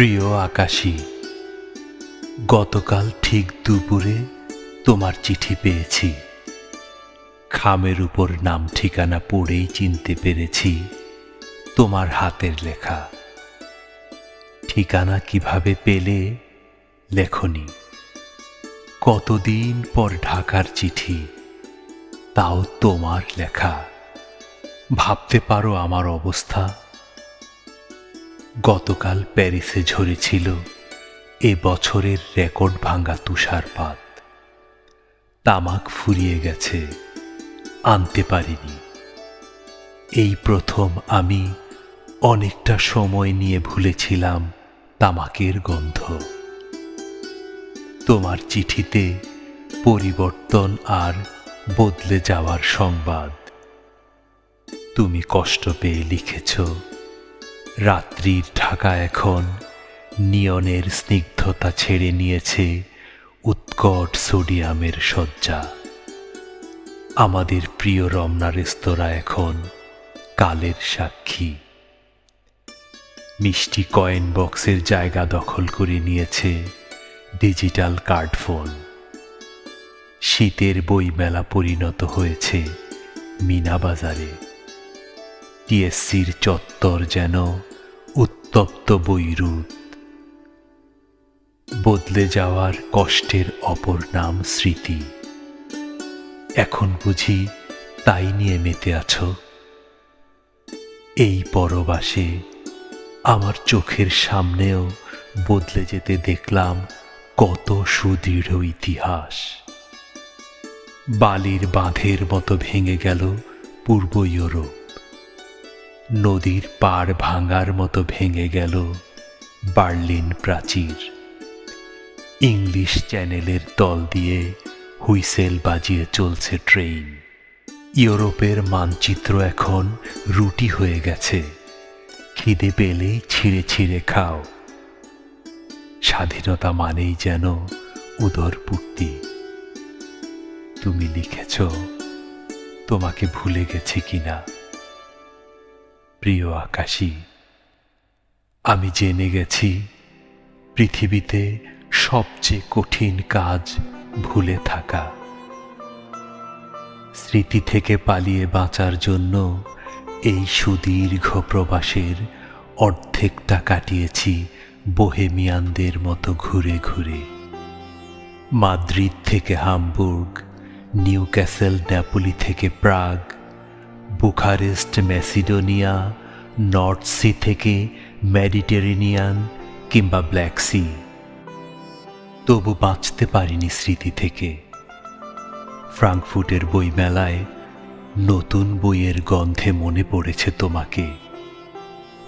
প্রিয় আকাশী, গতকাল ঠিক দুপুরে তোমার চিঠি পেয়েছি। খামের উপর নাম ঠিকানা পড়েই চিনতে পেরেছি তোমার হাতের লেখা। ঠিকানা কীভাবে পেলে লেখনি। কতদিন পর ঢাকার চিঠি, তাও তোমার লেখা। ভাবতে পারো আমার অবস্থা। গতকাল প্যারিসে ঝরেছিল এ বছরের রেকর্ড ভাঙ্গা তুষারপাত। তামাক ফুরিয়ে গেছে, আনতে পারিনি। এই প্রথম আমি অনেকটা সময় নিয়ে ভুলেছিলাম তামাকের গন্ধ। তোমার চিঠিতে পরিবর্তন আর বদলে যাওয়ার সংবাদ। তুমি কষ্ট পেয়ে লিখেছ রাত্রির ঢাকা এখন। নিয়নের স্নিগ্ধতা ছেড়ে নিয়েছে উৎকট সোডিয়ামের শয্যা। আমাদের প্রিয় রমনা রেস্তোরাঁ এখন কালের সাক্ষী। মিষ্টি কয়েন বক্সের জায়গা দখল করে নিয়েছে ডিজিটাল কার্ড ফোন। শীতের বইমেলা পরিণত হয়েছে মিনা বাজারে। টিএসসির চত্বর যেন উত্তপ্ত বৈরুত। বদলে যাওয়ার কষ্টের অপর নাম স্মৃতি। এখন বুঝি তাই নিয়ে মেতে আছো। এই পরবাসে আমার চোখের সামনেও বদলে যেতে দেখলাম কত সুদৃঢ় ইতিহাস। বালির বাঁধের মতো ভেঙে গেল পূর্ব ইউরোপ। নদীর পাড় ভাঙার মতো ভেঙে গেল বার্লিন প্রাচীর। ইংলিশ চ্যানেলের তল দিয়ে হুইসেল বাজিয়ে চলছে ট্রেন। ইউরোপের মানচিত্র এখন রুটি হয়ে গেছে। খিদে পেলেই ছিঁড়ে ছিঁড়ে খাও। স্বাধীনতা মানেই যেন উদরপূর্তি। তুমি লিখেছ, তোমাকে ভুলে গেছে কিনা? প্রিয় আকাশী, আমি জেনে গেছি পৃথিবীতে সবচেয়ে কঠিন কাজ ভুলে থাকা। স্মৃতি থেকে পালিয়ে বাঁচার জন্য এই সুদীর্ঘ প্রবাসের অর্ধেকটা কাটিয়েছি বোহেমিয়ানদের মতো ঘুরে ঘুরে। মাদ্রিদ থেকে হামবুর্গ নিউ ক্যাসেল ন্যাপোলি থেকে Prague Bucharest, Macedonia, North Sea থেকে মেডিটেরেনিয়ান কিংবা ব্ল্যাক সি। তবু বাঁচতে পারিনি স্মৃতি থেকে। ফ্রাঙ্কফুটের বইমেলায় নতুন বইয়ের গন্ধে মনে পড়েছে তোমাকে।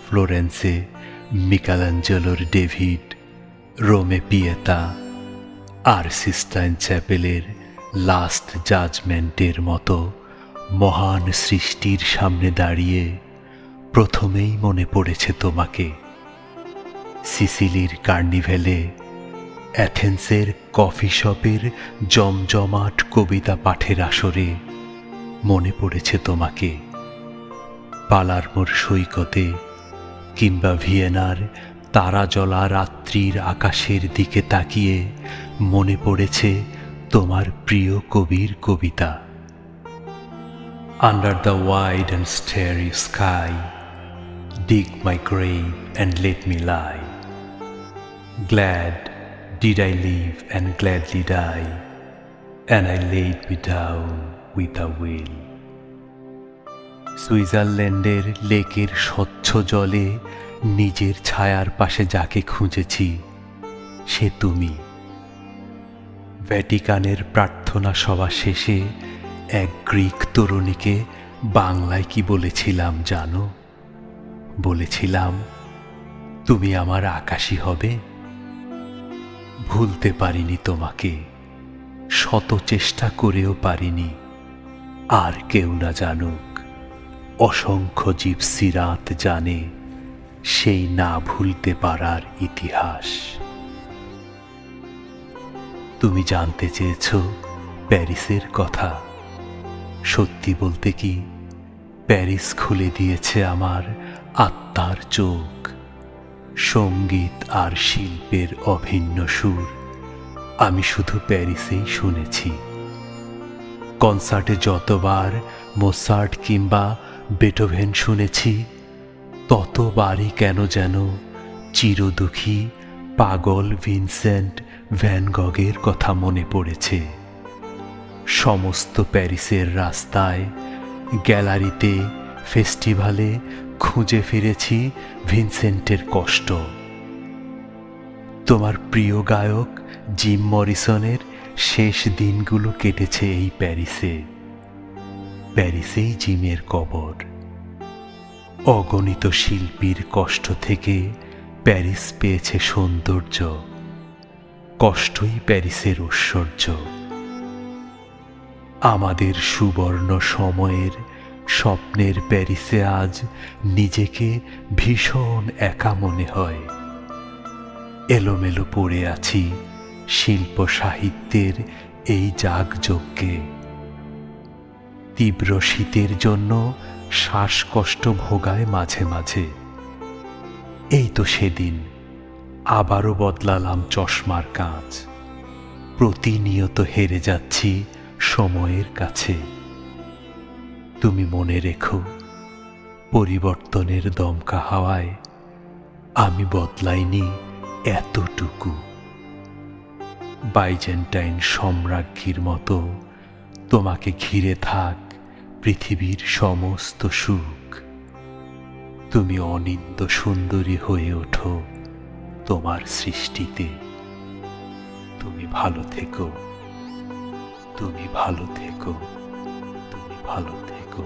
ফ্লোরেন্সে মিকালাঞ্জেলোর ডেভিড, রোমে পিয়েতা, আর সিস্টাইন চ্যাপেলের লাস্ট জাজমেন্টের মতো মহান সৃষ্টির সামনে দাঁড়িয়ে প্রথমেই মনে পড়েছে তোমাকে। সিসিলির কার্নিভেলে, অ্যাথেন্সের কফি শপের জমজমাট কবিতা পাঠের আসরে মনে পড়েছে তোমাকে। পালারমোর সৈকতে কিংবা ভিয়েনার তারা জলা রাত্রির আকাশের দিকে তাকিয়ে মনে পড়েছে তোমার প্রিয় কবির কবিতা। Under the wide and starry sky, dig my grave and let me lie. Glad did I live and gladly die, and I laid me down with a will. সুইজারল্যান্ডের লেকের স্বচ্ছ জলে নিজের ছায়ার পাশে যাকে খুঁজেছি সে তুমি ভ্যাটিকানের প্রার্থনা সভা শেষে এক গ্রিক তরুণীকে বাংলায় কি বলেছিলাম জানো? বলেছিলাম, তুমি আমার আকাশী হবে। ভুলতে পারিনি তোমাকে, শত চেষ্টা করেও পারিনি। আর কেউ না জানুক, অসংখ্য জীব সিরাত জানে, সেই না ভুলতে পারার ইতিহাস। তুমি জানতে চেয়েছ প্যারিসের কথা। সত্যি বলতে কি, প্যারিস খুলে দিয়েছে আমার আত্মার চোখ। সংগীত আর শিল্পের অভিন্ন সুর আমি শুধু প্যারিসেই শুনেছি। কনসার্টে যতবার মোসার্ট কিংবা বেটোভেন শুনেছি, ততবারই কেন যেন চিরদুখী পাগল ভিনসেন্ট ভ্যানগগের কথা মনে পড়েছে। সমস্ত প্যারিসের রাস্তায়, গ্যালারিতে ফেস্টিভ্যালে খুঁজে ফিরেছি ভিনসেন্টের কষ্ট। তোমার প্রিয় গায়ক জিম মরিসনের শেষ দিনগুলো কেটেছে এই প্যারিসে। প্যারিসেই জিমের কবর। অগণিত শিল্পীর কষ্ট থেকে প্যারিস পেয়েছে সৌন্দর্য। কষ্টই প্যারিসের ঐশ্বর্য। আমাদের সুবর্ণ সময়ের স্বপ্নের প্যারিসে আজ নিজেকে ভীষণ একা মনে হয়। এলোমেলো পড়ে আছি শিল্প সাহিত্যের এই যাগযজ্ঞে। তীব্র শীতের জন্য শ্বাসকষ্ট ভোগায় মাঝে মাঝে। এই তো সেদিন, আবারও বদলালাম চশমার কাঁচ। প্রতিনিয়ত হেরে যাচ্ছি সময়ের কাছে। তুমি মনে রেখো, পরিবর্তনের দমকা হাওয়ায় আমি বদলাইনি এতটুকু। বাইজেন্টাইন সম্রাজ্ঞীর মতো তোমাকে ঘিরে থাক পৃথিবীর সমস্ত সুখ। তুমি অনিন্দ সুন্দরী হয়ে ওঠো তোমার সৃষ্টিতে। তুমি ভালো থেকো। তুমি ভালো থেকো তুমি ভালো থেকো।